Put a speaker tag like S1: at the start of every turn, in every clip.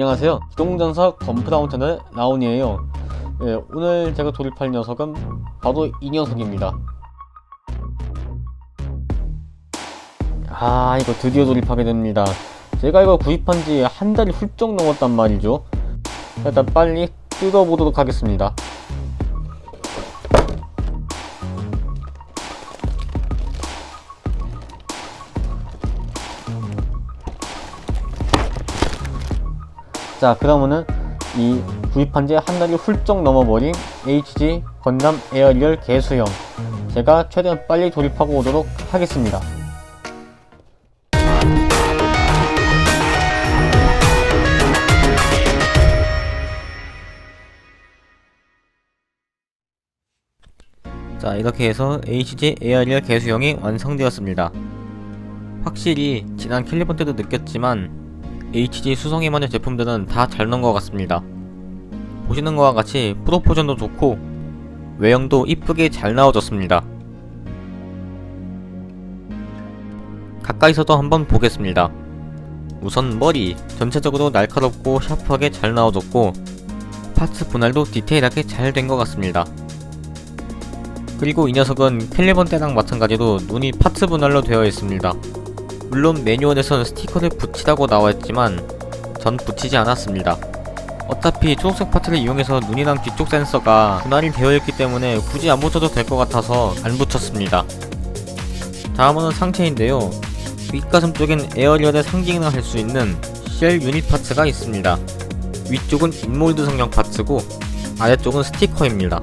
S1: 안녕하세요. 기동전사 건프다운턴의 라온이에요. 예, 오늘 제가 조립할 녀석은 바로 이 녀석입니다. 아, 이거 드디어 조립하게 됩니다. 제가 이걸 구입한 지 한 달이 훌쩍 넘었단 말이죠. 일단 빨리 뜯어보도록 하겠습니다. 자, 그러면은 이 구입한 지 한 달이 훌쩍 넘어버린 HG 건담 에어리얼 개수형 제가 최대한 빨리 조립하고 오도록 하겠습니다. 자 이렇게 해서 HG 에어리얼 개수형이 완성되었습니다. 확실히 지난 캘리번 때도 느꼈지만 HG 수성이만의 제품들은 다잘 나온 것 같습니다. 보시는 것과 같이 프로포션도 좋고 외형도 이쁘게 잘 나와졌습니다. 가까이서도 한번 보겠습니다. 우선 머리 전체적으로 날카롭고 샤프하게 잘 나와졌고 파츠 분할도 디테일하게 잘 된 것 같습니다. 그리고 이 녀석은 캘리번 때랑 마찬가지로 눈이 파츠 분할로 되어 있습니다. 물론 매뉴얼에선 스티커를 붙이라고 나와있지만 전 붙이지 않았습니다. 어차피 초록색 파트를 이용해서 눈이랑 뒤쪽 센서가 분할이 되어 있기 때문에 굳이 안 붙여도 될 것 같아서 안 붙였습니다. 다음은 상체인데요. 윗가슴 쪽엔 에어리얼의 상징을 할수 있는 쉘 유닛 파츠가 있습니다. 위쪽은 인몰드 성형 파츠고 아래쪽은 스티커입니다.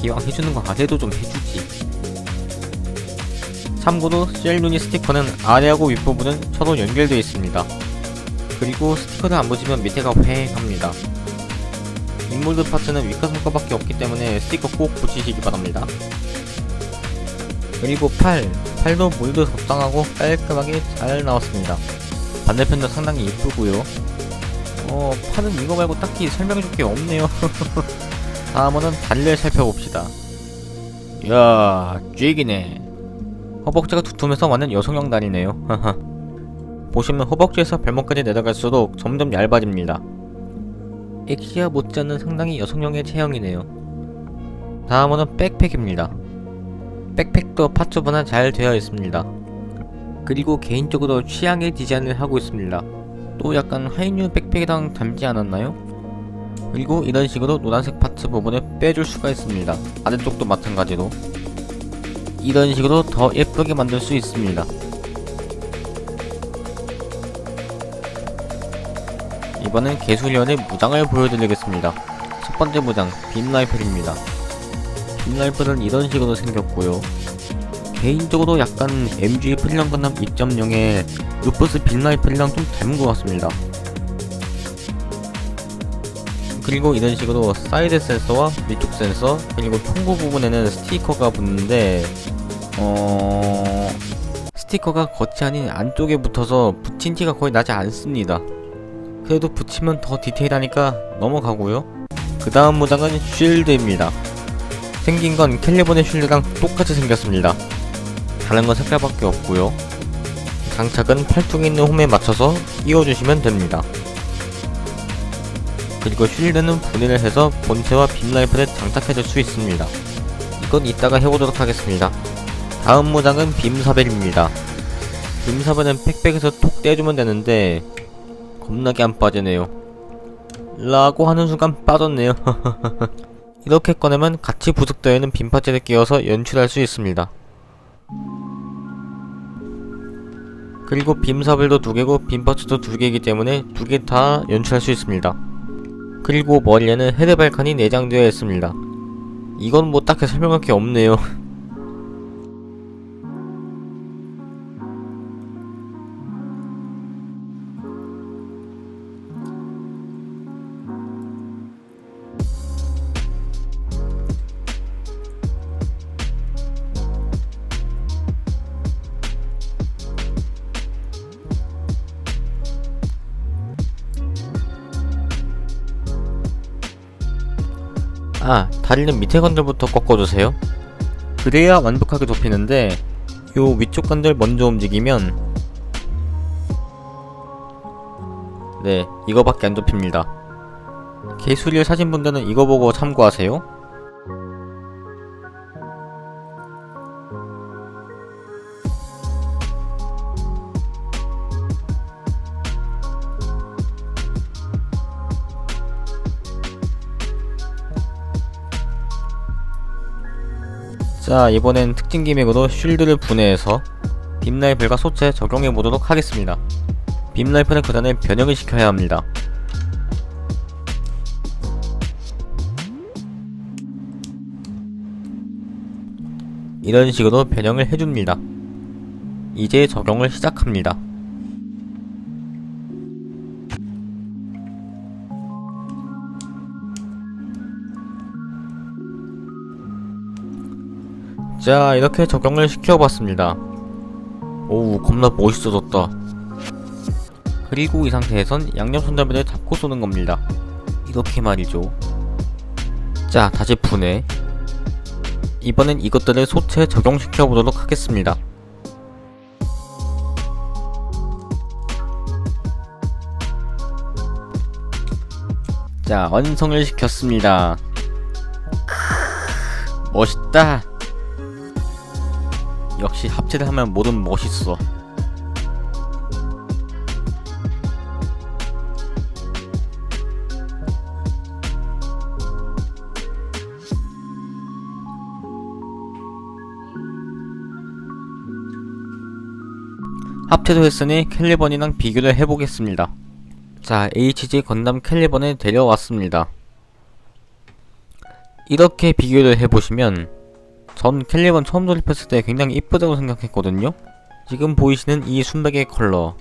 S1: 기왕 해주는 거 아래도 좀 해주지. 참고로 쉘 유닛 스티커는 아래하고 윗부분은 서로 연결되어 있습니다. 그리고 스티커를 안 붙이면 밑에가 휑합니다. 인몰드 파츠는 윗가슴 거밖에 없기 때문에 스티커 꼭 붙이시기 바랍니다. 그리고 팔, 팔도 몰드 적당하고 깔끔하게 잘 나왔습니다. 반대편도 상당히 이쁘고요. 어, 팔은 이거 말고 딱히 설명해줄 게 없네요. 다음은 다리를 살펴봅시다. 이야, 쥐기네. 허벅지가 두툼해서 완전 여성형 다리네요. 보시면 허벅지에서 발목까지 내려갈수록 점점 얇아집니다. 엑시아 못지않은 상당히 여성형의 체형이네요. 다음은 백팩입니다. 백팩도 파츠 분할 잘 되어 있습니다. 그리고 개인적으로 취향의 디자인을 하고 있습니다. 또 약간 하이뉴 백팩이랑 닮지 않았나요? 그리고 이런 식으로 노란색 파츠 부분을 빼줄 수가 있습니다. 아래쪽도 마찬가지로 이런 식으로 더 예쁘게 만들 수 있습니다. 이번엔 개수련의 무장을 보여드리겠습니다. 첫 번째 무장, 빔라이플입니다. 빔라이플은 이런 식으로 생겼고요. 개인적으로 약간 MG 프리런 건담 2.0의 루퍼스 빔라이플이랑 좀 닮은 것 같습니다. 그리고 이런 식으로 사이드 센서와 위쪽 센서 그리고 통구 부분에는 스티커가 붙는데 어... 스티커가 겉이 아닌 안쪽에 붙어서 붙인 티가 거의 나지 않습니다. 그래도 붙이면 더 디테일하니까 넘어가고요. 그 다음 무장은 쉴드입니다. 생긴 건 캘리본의 쉴드랑 똑같이 생겼습니다. 다른 건 색깔밖에 없고요. 장착은 팔뚝에 있는 홈에 맞춰서 끼워주시면 됩니다. 그리고 쉴드는 분해를 해서 본체와 빔라이플에 장착해줄 수 있습니다. 이건 이따가 해보도록 하겠습니다. 다음 무장은 빔사벨입니다. 빔사벨은 팩백에서 톡 떼주면 되는데 겁나게 안 빠지네요. 라고 하는 순간 빠졌네요. 이렇게 꺼내면 같이 부속되어 있는 빔파츠를 끼워서 연출할 수 있습니다. 그리고 빔사벨도 두 개고 빔파츠도 두 개이기 때문에 두 개 다 연출할 수 있습니다. 그리고 머리에는 헤드발칸이 내장되어 있습니다. 이건 뭐 딱히 설명할 게 없네요. 아, 다리는 밑에 건들부터 꺾어주세요. 그래야 완벽하게 덮이는데 요 위쪽 건들 먼저 움직이면 네, 이거밖에 안 접힙니다. 개수리를 사신 분들은 이거 보고 참고하세요. 자, 이번엔 특징 기믹으로 쉴드를 분해해서 빔라이플과 소체 적용해 보도록 하겠습니다. 빔라이플은 그 전에 변형을 시켜야 합니다. 이런 식으로 변형을 해줍니다. 이제 적용을 시작합니다. 자, 이렇게 적용을 시켜봤습니다. 오우, 겁나 멋있어졌다. 그리고 이 상태에선 양념 손잡이를 잡고 쏘는 겁니다. 이렇게 말이죠. 자, 다시 분해. 이번엔 이것들을 소체에 적용시켜 보도록 하겠습니다. 자, 완성을 시켰습니다. 멋있다. 역시 합체를 하면 뭐든 멋있어. 합체도 했으니 캘리번이랑 비교를 해보겠습니다. 자, HG 건담 캘리번을 데려왔습니다. 이렇게 비교를 해보시면 전 캘리번 처음 조립했을 때 굉장히 이쁘다고 생각했거든요. 지금 보이시는 이 순백의 컬러.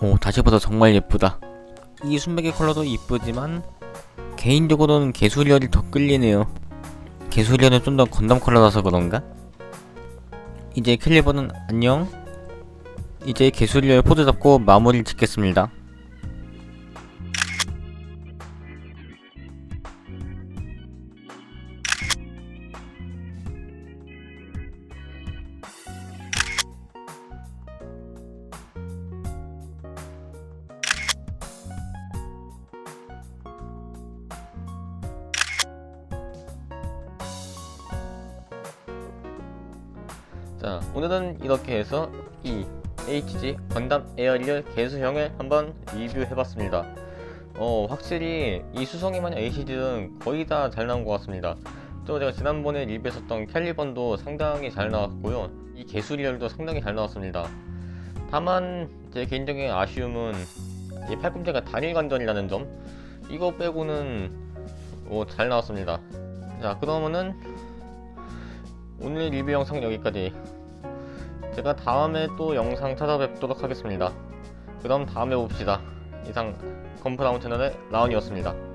S1: 오, 다시 봐도 정말 예쁘다. 이 순백의 컬러도 이쁘지만 개인적으로는 개수리얼이 더 끌리네요. 개수리얼은 좀 더 건담 컬러라서 그런가? 이제 캘리번은 안녕. 이제 개수리얼 포즈 잡고 마무리 짓겠습니다. 자, 오늘은 이렇게 해서 이 HG 건담 에어리얼 개수형을 한번 리뷰해봤습니다. 어, 확실히 이 수성이 마냥 HG는 거의 다 잘 나온 것 같습니다. 또 제가 지난번에 리뷰했었던 캘리번도 상당히 잘 나왔고요. 이 개수리얼도 상당히 잘 나왔습니다. 다만 제 개인적인 아쉬움은 이 팔꿈치가 단일 관절이라는 점 이거 빼고는 뭐 잘 나왔습니다. 자 그러면은 오늘 리뷰 영상 여기까지 제가 다음에 또 영상 찾아뵙도록 하겠습니다. 그럼 다음에 봅시다. 이상 건프라운 채널의 라온이었습니다.